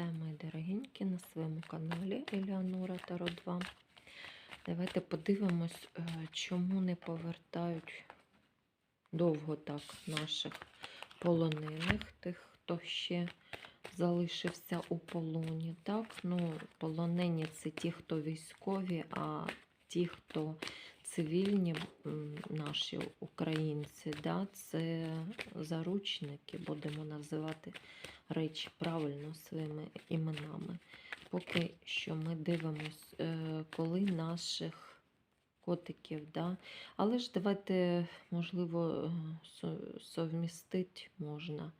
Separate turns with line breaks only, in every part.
Вітаю, мої дорогенькі, на своєму каналі Еліанора Таро 2. Давайте подивимось, е, чому не повертають довго так наших полонених, тих, хто ще залишився у полоні. Так, ну, полонені це ті, хто військові, а ті, хто цивільні наші українці, да, це заручники, будемо називати речі правильно своїми іменами. Поки що ми дивимось, е, коли наших котиків, да? але ж давайте, можливо, совмістити можна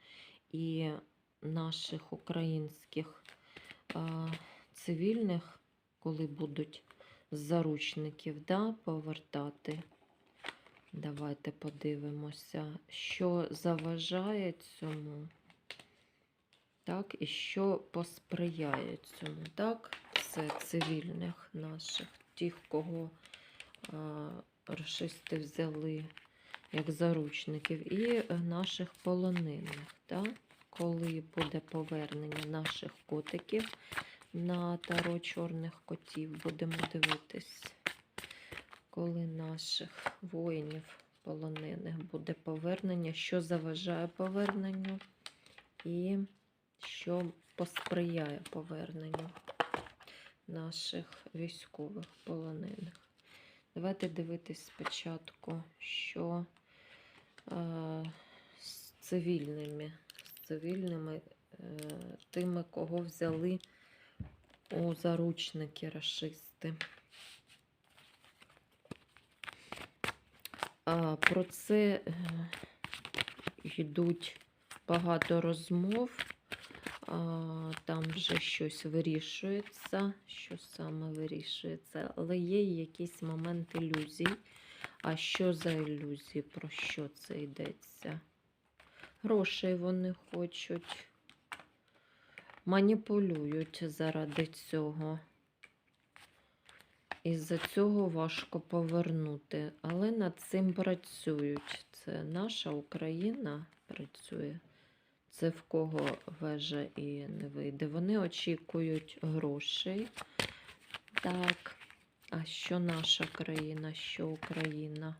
і наших українських цивільних, коли будуть заручників да, повертати. Давайте подивимося, що заважає цьому. Так, і що посприяє цьому, так? Це цивільних наших, тих, кого рашисти взяли як заручників, і е, наших полонених, так? Коли буде повернення наших котиків на таро чорних котів, будемо дивитись, коли наших воїнів полонених буде повернення, що заважає поверненню і що посприяє поверненню наших військових полонених. Давайте дивитись спочатку, що е, з цивільними, з цивільними е, тими, кого взяли у заручники рашисти. А, про це е, йдуть багато розмов. Там вже щось вирішується, що саме вирішується, але є якийсь момент ілюзій. А що за ілюзії? Про що це йдеться? Грошей вони хочуть, маніпулюють заради цього. Із-за цього важко повернути, але над цим працюють. Це наша Україна працює. Це в кого вежа і не вийде. Вони очікують грошей. Так. А що наша країна? Що Україна?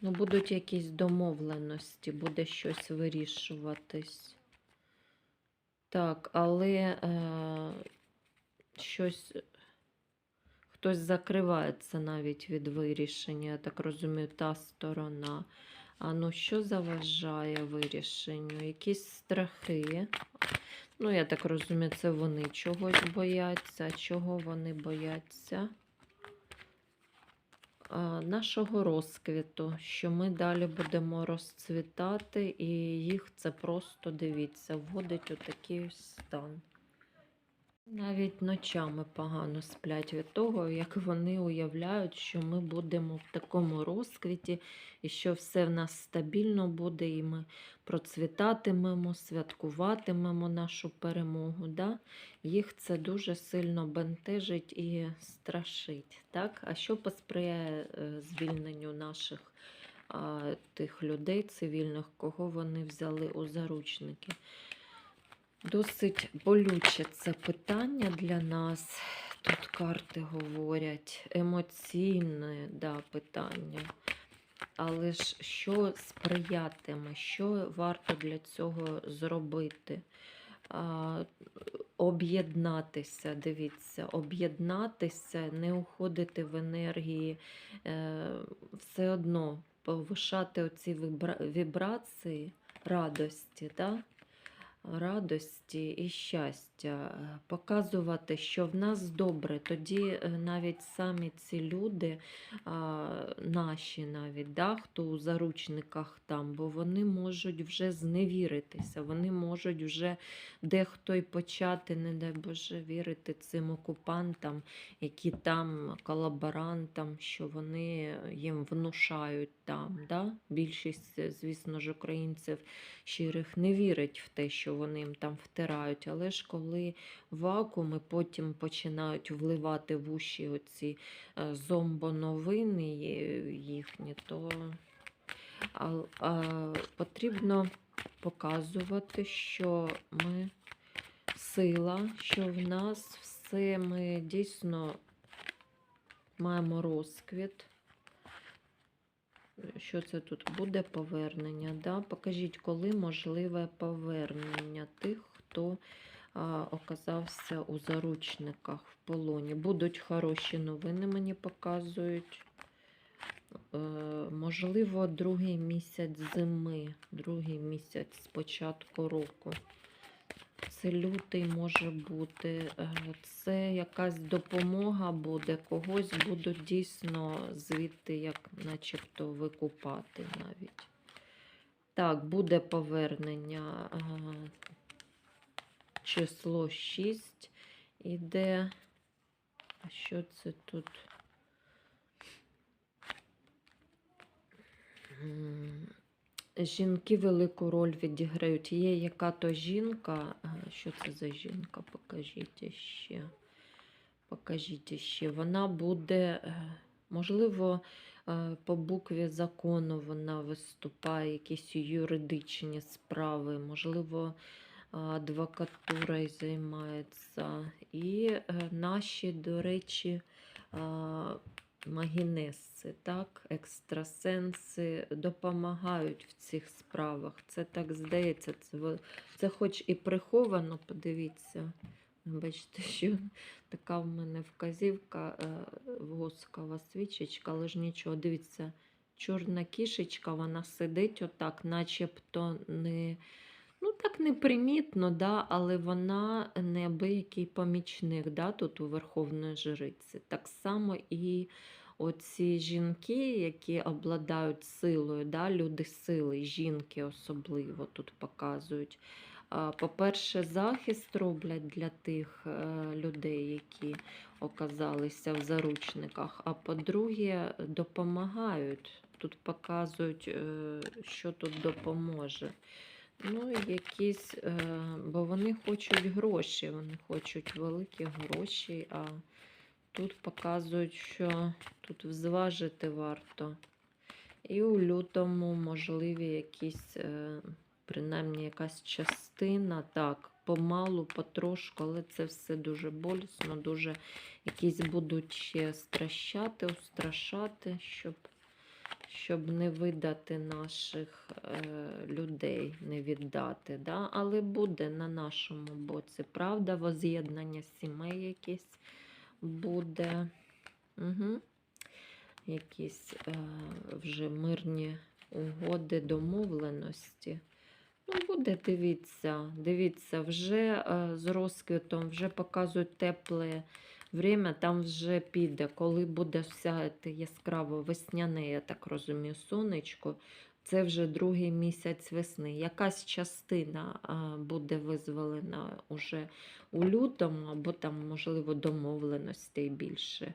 Ну, будуть якісь домовленості, буде щось вирішуватись. Так, але е, щось хтось закривається навіть від вирішення, я так розумію, та сторона. А ну що заважає вирішенню? Якісь страхи. Ну, я так розумію, це вони чогось бояться. Чого вони бояться? Нашого розквіту, що ми далі будемо розцвітати, і їх це просто дивіться, вводить у такий стан. Навіть ночами погано сплять від того, як вони уявляють, що ми будемо в такому розквіті, і що все в нас стабільно буде, і ми процвітатимемо, святкуватимемо нашу перемогу. Да? Їх це дуже сильно бентежить і страшить. Так? А що посприяє е, звільненню наших тих людей цивільних, кого вони взяли у заручники? Досить болюче це питання для нас. Тут карти говорять емоційне да, питання. Але ж що сприятиме, що варто для цього зробити? Об'єднатися, дивіться, об'єднатися, не уходити в енергії, е, все одно повишати оці вібра- вібрації радості. Да? Радості і щастя, е, показувати, що в нас добре. Тоді е, навіть самі ці люди, наші навіть, да, хто у заручниках там, бо вони можуть вже зневіритися, вони можуть вже дехто й почати, не дай Боже, вірити цим окупантам, які там колаборантам, що вони їм внушають там. Да? Більшість, звісно ж, українців щирих не вірить в те, що вони їм там втирають. Але ж коли вакууми потім починають вливати в уші оці е, зомбоновини їхні, то а, а, потрібно показувати, що ми сила, що в нас все ми дійсно маємо розквіт. Що це тут буде повернення? Да? Покажіть, коли можливе повернення тих, хто а, оказався у заручниках в полоні. Будуть хороші новини, мені показують. Е, можливо, другий місяць зими, другий місяць з початку року. Це лютий може бути. е, Це якась допомога буде, когось будуть дійсно звідти, як начебто викупати навіть. Так, буде повернення. е, Число 6 іде. А що це тут? Жінки велику роль відіграють. Є яка то жінка. Що це за жінка? Покажіть ще. Покажіть ще. Вона буде, е, можливо, е, по букві закону вона виступає, якісь юридичні справи, можливо, адвокатурою займається. І е, наші, до речі, магінеси, так, екстрасенси допомагають в цих справах. Це так здається, це, це хоч і приховано, подивіться. Бачите, що така в мене вказівка, е, воскова свічечка, але ж нічого, дивіться, чорна кішечка, вона сидить отак, начебто не. Ну, так непримітно, да, але вона неабиякий помічник да, тут у Верховної Жриці. Так само і оці жінки, які обладають силою, да, люди сили, жінки особливо тут показують. По-перше, захист роблять для тих е, людей, які оказалися в заручниках. А по-друге, допомагають. Тут показують, е, що тут допоможе. Ну, якісь, е, бо вони хочуть гроші, вони хочуть великі гроші, а тут показують, що тут зважити варто. І у лютому можливі якісь, е, принаймні якась частина, так, помалу, потрошку, але це все дуже болісно, дуже якісь будуть ще стращати, устрашати, щоб щоб не видати наших е, людей, не віддати. Да? Але буде на нашому боці. Правда, воз'єднання сімей якесь буде. Угу. Якісь е, вже мирні угоди, домовленості. Ну, буде, дивіться, дивіться, вже е, з розквітом, вже показують тепле время, там вже піде, коли буде вся яскраво весняне, я так розумію, сонечко. Це вже другий місяць весни. Якась частина буде визволена уже у лютому, або там, можливо, домовленостей більше.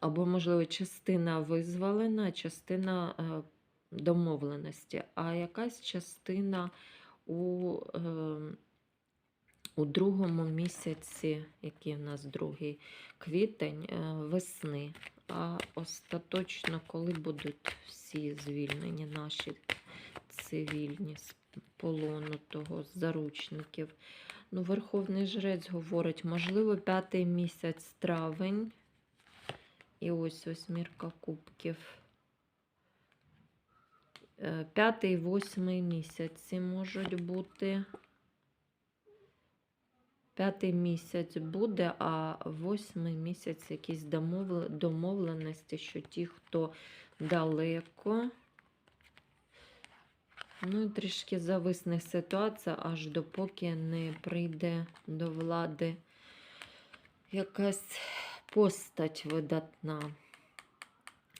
Або, можливо, частина визволена, частина домовленості, а якась частина у. У другому місяці, який у нас другий квітень, е, весни. А остаточно, коли будуть всі звільнені, наші цивільні з полону того, з заручників. Ну, Верховний жрець говорить, можливо, п'ятий місяць травень. І ось восьмірка кубків. Е, П'ятий, восьмий місяці можуть бути. П'ятий місяць буде, а восьмий місяць якісь домовленості, що ті, хто далеко. Ну трішки зависне ситуація, аж допоки не прийде до влади якась постать видатна.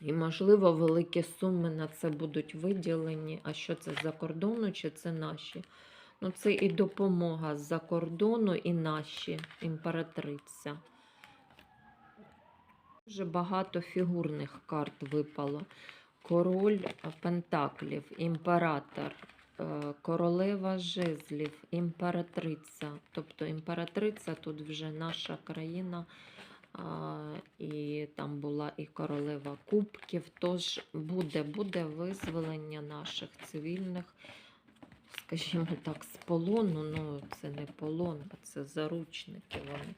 І, можливо, великі суми на це будуть виділені. А що це за кордону, чи це наші? Ну, це і допомога з-за кордону, і наші імператриця. Дуже багато фігурних карт випало. Король Пентаклів, імператор, е, королева жезлів, імператриця. Тобто імператриця тут вже наша країна. І там була і королева кубків. Тож буде, буде визволення наших цивільних скажімо так, з полону. Ну, це не полон, а це заручники вони.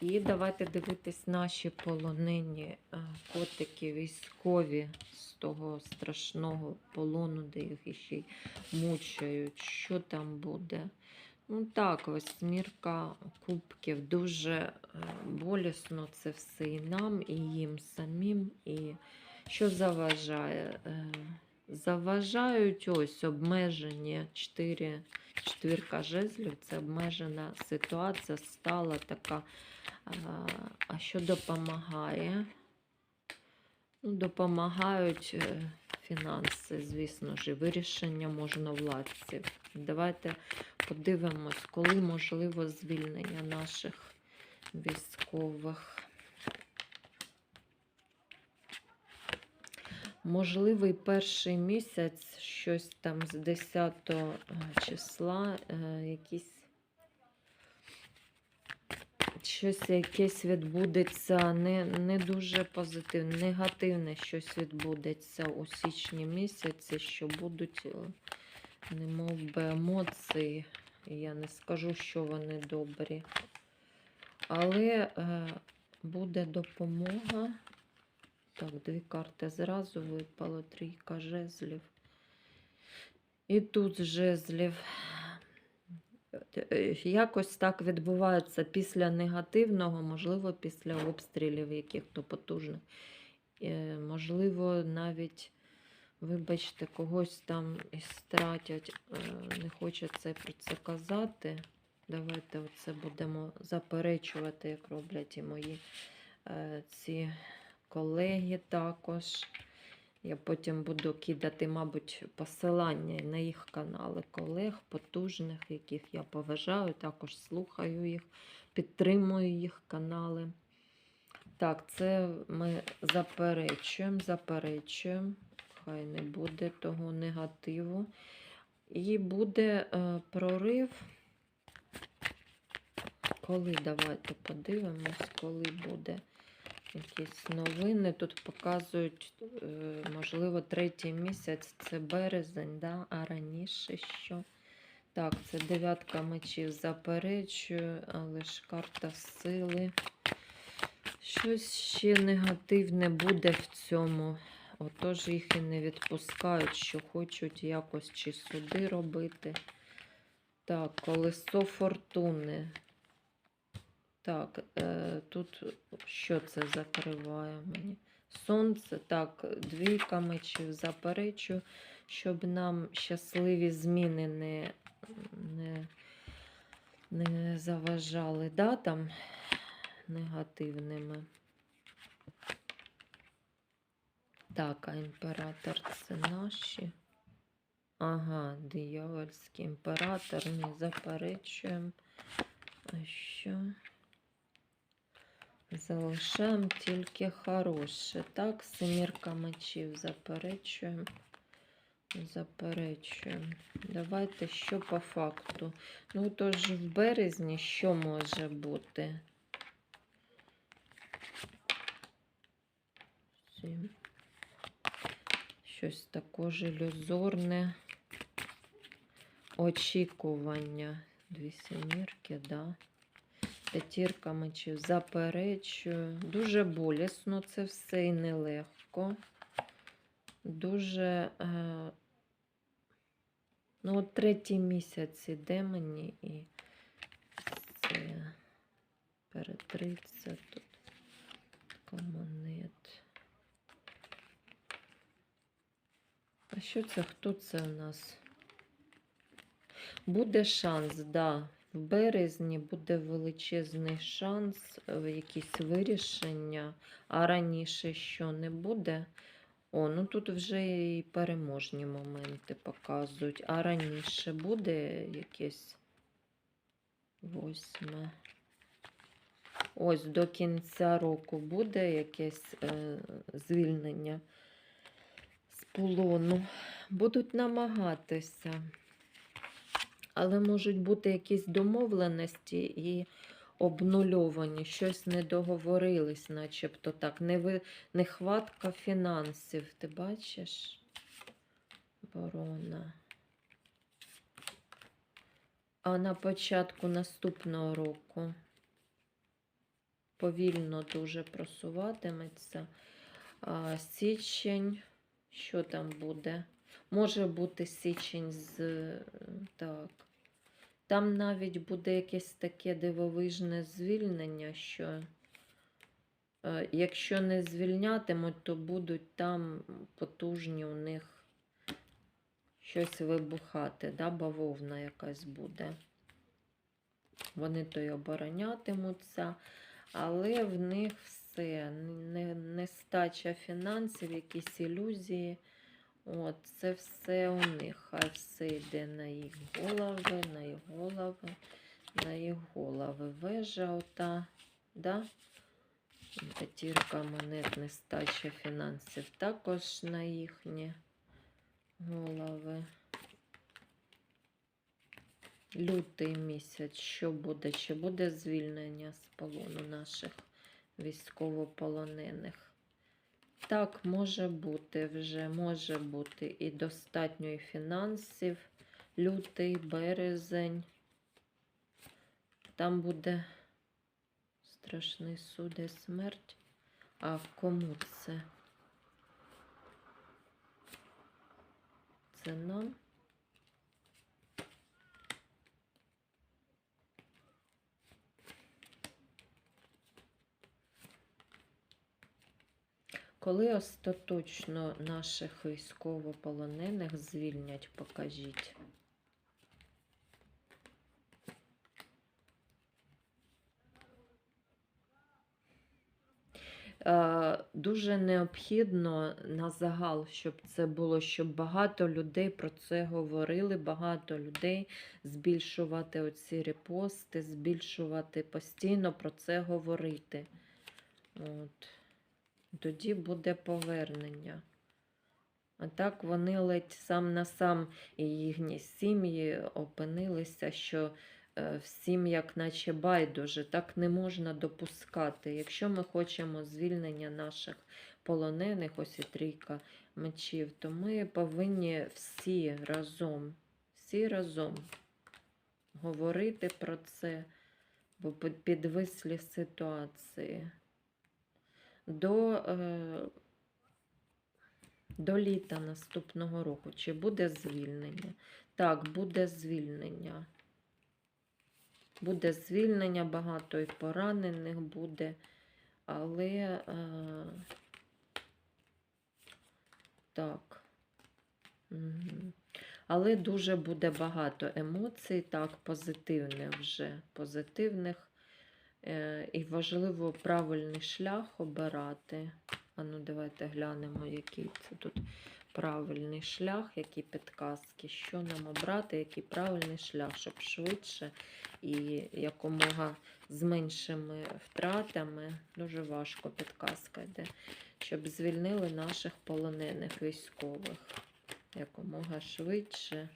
І давайте дивитись наші полонені е, котики військові з того страшного полону, де їх іще й мучають. Що там буде? Ну так, восьмірка кубків. Дуже е, болісно це все і нам, і їм самим. І що заважає? Заважають ось обмежені 4, четвірка жезлів. Це обмежена ситуація, стала така. А, а що допомагає? Ну, допомагають е, фінанси, звісно ж, і вирішення можновладців. Давайте подивимось, коли можливо звільнення наших військових. Можливий перший місяць, щось там з 10 числа, е, якісь щось якесь відбудеться не, не дуже позитивне, негативне щось відбудеться у січні місяці, що будуть, е, немов би, емоції. Я не скажу, що вони добрі. Але е, буде допомога. Так, дві карти зразу випало, трійка жезлів. І тут жезлів. Якось так відбувається після негативного, можливо, після обстрілів яких-то потужних. Е, Можливо, навіть, вибачте, когось там і стратять. Е, Не хочеться про це казати. Давайте оце будемо заперечувати, як роблять і мої е, ці колеги також. Я потім буду кидати, мабуть, посилання на їх канали колег, потужних, яких я поважаю, також слухаю їх, підтримую їх канали. Так, це ми заперечуємо, заперечуємо. Хай не буде того негативу. І буде е, прорив. Коли давайте подивимось, коли буде якісь новини. Тут показують, е, можливо, третій місяць це березень, да? а раніше що? Так, це дев'ятка мечів заперечую, але ж карта сили. Щось ще негативне буде в цьому. Отож їх і не відпускають, що хочуть якось чи суди робити. Так, колесо фортуни. Так, е, тут що це закриває мені? Сонце, так, двійка мечів заперечу, щоб нам щасливі зміни не, не, не заважали да, там негативними. Так, а імператор це наші. Ага, диявольський імператор, не заперечуємо. А що? Залишаємо тільки хороше. Так, семірка мечів заперечуємо. Заперечуємо. Давайте що по факту. Ну, тож в березні що може бути? Щось також ілюзорне. Очікування. Дві семірки, да. П'ятірка мечів заперечую. Дуже болісно це все і нелегко. Дуже. Е... Ну, от третій місяць іде мені і це перетриться тут монет. А що це? Хто це у нас? Буде шанс, да. Березні буде величезний шанс в якісь вирішення, а раніше що не буде. О, ну тут вже і переможні моменти показують. А раніше буде якесь восьме. Ось до кінця року буде якесь е, звільнення з полону. Будуть намагатися. Але можуть бути якісь домовленості і обнульовані, щось не договорились, начебто так. Нехватка фінансів. Ти бачиш? Ворона. А на початку наступного року повільно дуже просуватиметься. А, січень, що там буде? Може бути січень з. е, Так. Там навіть буде якесь таке дивовижне звільнення, що е, якщо не звільнятимуть, то будуть там потужні у них щось вибухати, да? бавовна якась буде. Вони то й оборонятимуться, але в них все, нестача фінансів, якісь ілюзії. От, це все у них. Хай все йде на їх голови, на їх голови, на їх голови. Вежа ота, да? П'ятірка монет, нестача фінансів також на їхні голови. Лютий місяць, що буде? Чи буде звільнення з полону наших військовополонених? Так, може бути вже, може бути і достатньо і фінансів. Лютий, березень. Там буде страшний суд і смерть. А кому це? Це нам? Коли остаточно наших військовополонених звільнять, покажіть. Е, Дуже необхідно на загал, щоб це було, щоб багато людей про це говорили, багато людей збільшувати оці репости, збільшувати постійно про це говорити. От тоді буде повернення. А так вони ледь сам на сам і їхні сім'ї опинилися, що е, всім як наче байдуже, так не можна допускати. Якщо ми хочемо звільнення наших полонених, ось і трійка мечів, то ми повинні всі разом, всі разом говорити про це, бо підвислі ситуації до, е, до літа наступного року. Чи буде звільнення? Так, буде звільнення. Буде звільнення, багато і поранених буде, але е, так. Мгм. Але дуже буде багато емоцій, так, позитивних вже, позитивних. Е, і важливо правильний шлях обирати. А ну, давайте глянемо, який це тут правильний шлях, які підказки, що нам обрати, який правильний шлях, щоб швидше і якомога з меншими втратами. Дуже важко підказка йде, щоб звільнили наших полонених військових якомога швидше,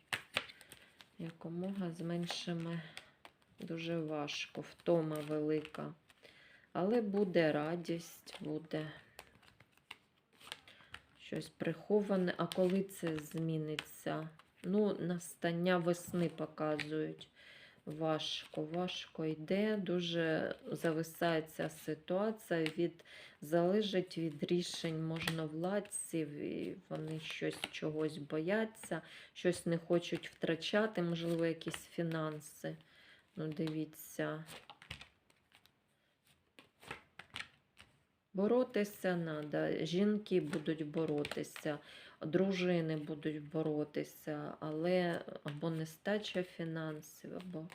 якомога з меншими. Дуже важко, втома велика. Але буде радість, буде щось приховане. А коли це зміниться? Ну, настання весни показують. Важко, важко йде, дуже зависає ця ситуація, від, залежить від рішень можновладців, і вони щось чогось бояться, щось не хочуть втрачати, можливо, якісь фінанси. Ну, дивіться. Боротися треба. Жінки будуть боротися, дружини будуть боротися, але або нестача фінансів, або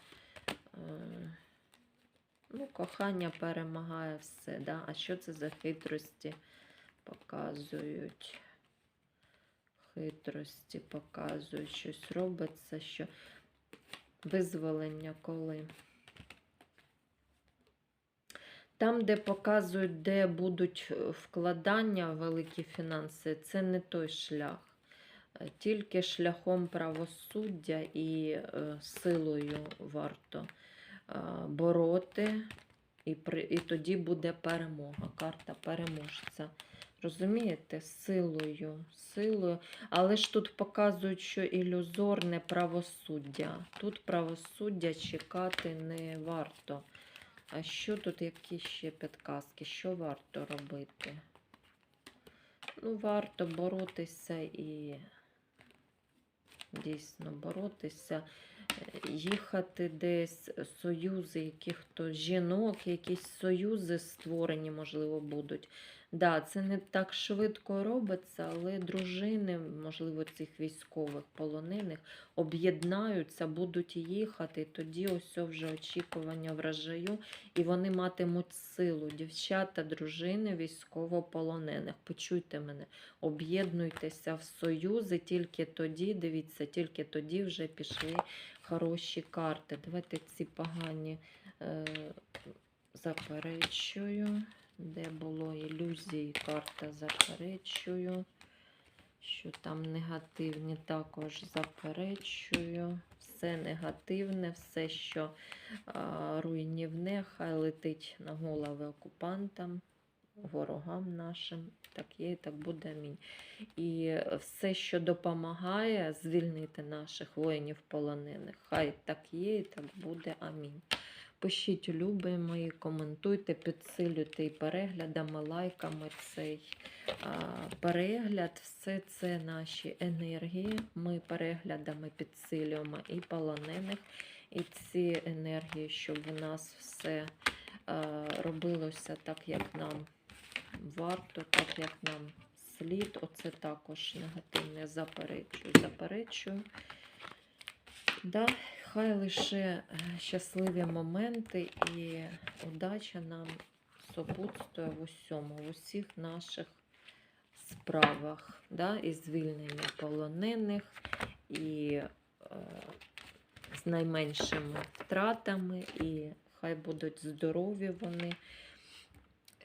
е, ну, кохання перемагає все. Да? А що це за хитрості показують? Хитрості показують, щось робиться, що визволення коли. Там, де показують, де будуть е, вкладання великі фінанси, це не той шлях. Е, Тільки шляхом правосуддя і е, силою варто бороти, і, при, і тоді буде перемога. Карта переможця Розумієте? Силою, силою. Але ж тут показують, що ілюзорне правосуддя. Тут правосуддя чекати не варто. А що тут, які ще підказки? Що варто робити? Ну, варто боротися і дійсно боротися, їхати десь, союзи яких-то жінок, якісь союзи створені, можливо, будуть. Да, це не так швидко робиться, але дружини, можливо, цих військових полонених об'єднаються, будуть їхати. Тоді ось вже очікування врожаю, і вони матимуть силу. Дівчата, дружини військовополонених. Почуйте мене, об'єднуйтеся в союзи, тільки тоді, дивіться, тільки тоді вже пішли хороші карти. Давайте ці погані е, заперечую. Де було ілюзії, карта заперечую. Що там негативні, також заперечую. Все негативне, все, що а, руйнівне, хай летить на голови окупантам, ворогам нашим. Так є, і так буде. Амінь. І все, що допомагає звільнити наших воїнів полонених, хай так є, і так буде. Амінь. Пишіть люби коментуйте, підсилюйте і переглядами, лайками цей а, перегляд. Все це наші енергії. Ми переглядами підсилюємо і полонених, і ці енергії, щоб у нас все а, робилося так, як нам варто, так як нам слід. Оце також негативне заперечую. Заперечую. Да, хай лише е, щасливі моменти і удача нам сопутствує в усьому, в усіх наших справах, да, і звільнення полонених, і е, з найменшими втратами, і хай будуть здорові вони.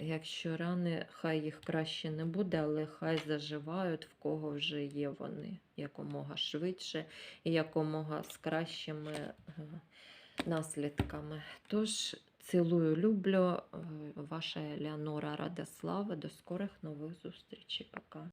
Якщо рани, хай їх краще не буде, але хай заживають, в кого вже є вони якомога швидше і якомога з кращими е, наслідками. Тож, цілую, люблю, е, ваша Елеонора Радослава. До скорих нових зустрічей. Пока.